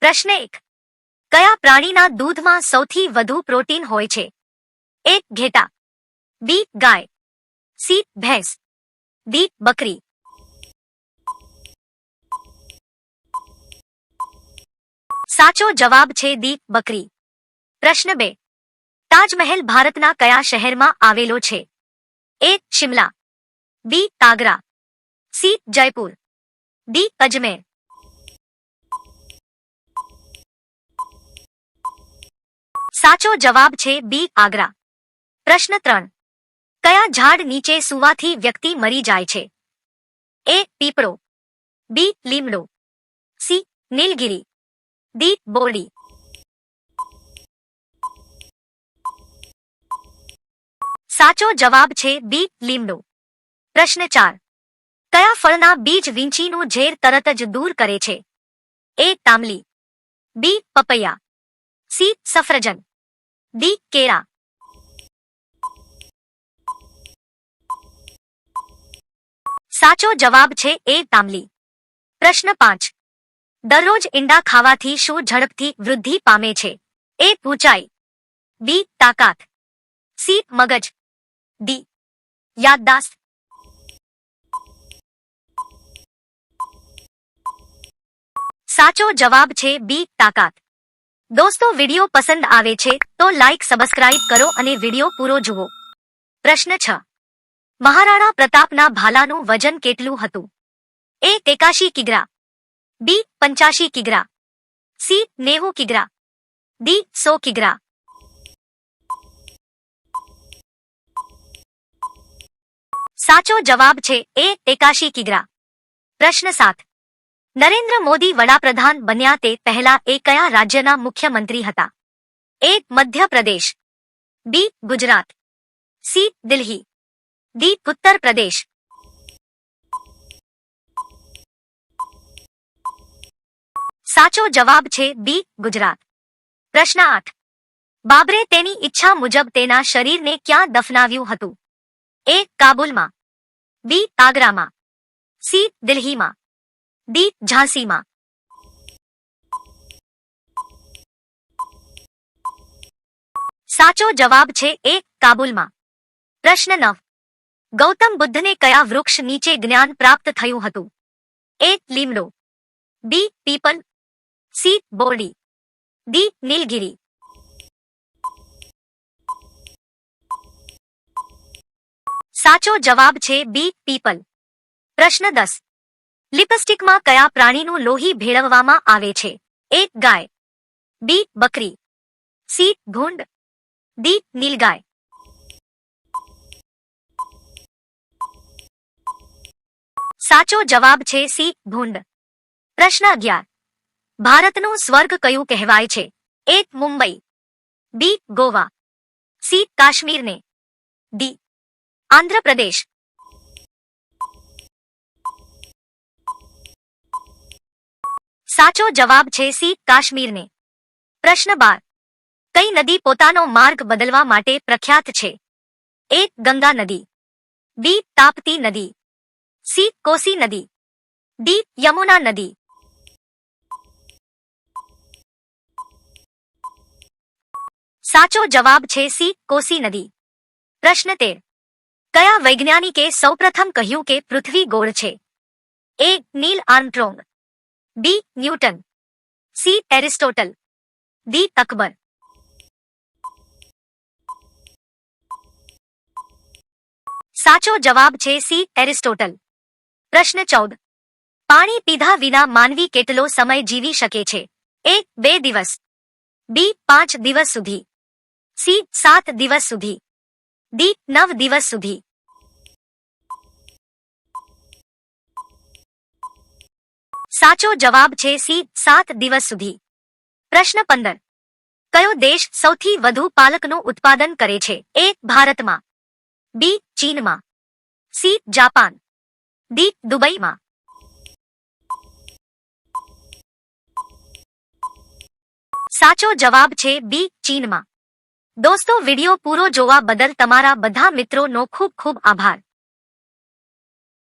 પ્રશ્ન એક. કયા પ્રાણીના દૂધમાં સૌથી વધુ પ્રોટીન હોય છે? એક ઘેટા. બી, ગાય. સી, ભેંસ. ડી, બકરી. સાચો જવાબ છે દી બકરી. પ્રશ્ન બે. તાજમહેલ ભારતના કયા શહેરમાં આવેલો છે? એ, શિમલા. બી તાગરા સી, જયપુર. ડી, અજમેર. સાચો જવાબ છે બી, આગ્રા. પ્રશ્ન ત્રણ. કયા ઝાડ નીચે સુવાથી વ્યક્તિ મરી જાય છે? એ, પીપળો. બી, લીમડો. સી, નીલગિરી. ડી, બોરડી. સાચો જવાબ છે બી, લીમડો. પ્રશ્ન ચાર. કયા ફળના બીજ વીંછીનું ઝેર તરત જ દૂર કરે છે? એ, તાંબલી. બી, પપૈયા. સી, સફરજન. ડી કેળા સાચો જવાબ છે એ તામલી પ્રશ્ન પાંચ. દરરોજ ઈંડા ખાવાથી શું ઝડપથી વૃદ્ધિ પામે છે? એ ઊંચાઈ બી, તાકાત. સી, મગજ. ડી, યાદદાસ્ત. સાચો જવાબ છે બી, તાકાત. દોસ્તો, વિડિયો પસંદ આવે છે તો લાઇક સબસ્ક્રાઇબ કરો અને વિડિયો પૂરો જુઓ. પ્રશ્ન છ. મહારાણા પ્રતાપના ભાલાનું વજન કેટલું હતું? એ, એકાશી કિગ્રા. બી પંચાશી કિગ્રા. સી, નેવું કિગ્રા. ડી, સો કિગ્રા. સાચો જવાબ છે એ, એકાશી કિગ્રા. પ્રશ્ન સાત. નરેન્દ્ર મોદી વડાપ્રધાન બન્યા તે પહેલા એ કયા રાજ્યના મુખ્યમંત્રી હતા? A Madhya Pradesh, B Gujarat, C Delhi, D Uttar Pradesh સાચો જવાબ છે બી ગુજરાત. પ્રશ્ન આઠ. બાબરે તેની ઈચ્છા મુજબ તેના શરીરને ક્યાં દફનાવ્યું હતું? એ કાબુલમાં, બી આગ્રામાં, સી દિલ્હીમાં. ડી ઝાંસીમાં. સાચો જવાબ છે એ કાબુલમાં. પ્રશ્ન નવ. ગૌતમ બુદ્ધને કયા વૃક્ષ નીચે જ્ઞાન પ્રાપ્ત થયું હતું? એ લીમડો. બી પીપલ. સી બોરડી. ડી નીલગિરી. સાચો જવાબ છે બી પીપલ. પ્રશ્ન દસ. લિપસ્ટિકમાં કયા પ્રાણીનું લોહી ભેળવવામાં આવે છે? એ, ગાય. બી, બકરી. સી, ભૂંડ. ડી, નીલગાય. સાચો જવાબ છે સી, ભૂંડ. પ્રશ્ન અગિયાર. ભારતનું સ્વર્ગ કયું કહેવાય છે? A, Mumbai. B, Goa. C, કાશ્મીરને. ડી, આંધ્રપ્રદેશ. સાચો જવાબ છે સી, કાશ્મીરને. પ્રશ્ન બાર. કઈ નદી પોતાનો માર્ગ બદલવા માટે પ્રખ્યાત છે? એ, ગંગા નદી. બી, તાપતી નદી. સી, કોસી નદી. ડી, યમુના નદી. સાચો જવાબ છે સી, કોસી નદી. પ્રશ્ન તેર. કયા વૈજ્ઞાનિકે સૌપ્રથમ કહ્યું કે પૃથ્વી ગોળ છે? A, Neil Armstrong B Newton C Aristotle D Akbar સાચો જવાબ છે સી એરિસ્ટોટલ પ્રશ્ન ચૌદ પાણી પીધા વિના માનવી કેટલો સમય જીવી શકે છે એ બે દિવસ બી પાંચ દિવસ સુધી સી સાત દિવસ સુધી ડી નવ દિવસ સુધી સાચો જવાબ છે સી, સાત દિવસ સુધી. પ્રશ્ન પંદર. કયો દેશ સૌથી વધુ પાલકનું ઉત્પાદન કરે છે? એ, ભારતમાં. બી, ચીનમાં. C, Japan. ડી, દુબઈમાં. સાચો જવાબ છે બી, ચીનમાં. દોસ્તો, વિડિયો પૂરો જોવા બદલ તમારા બધા મિત્રોનો ખૂબ ખૂબ આભાર.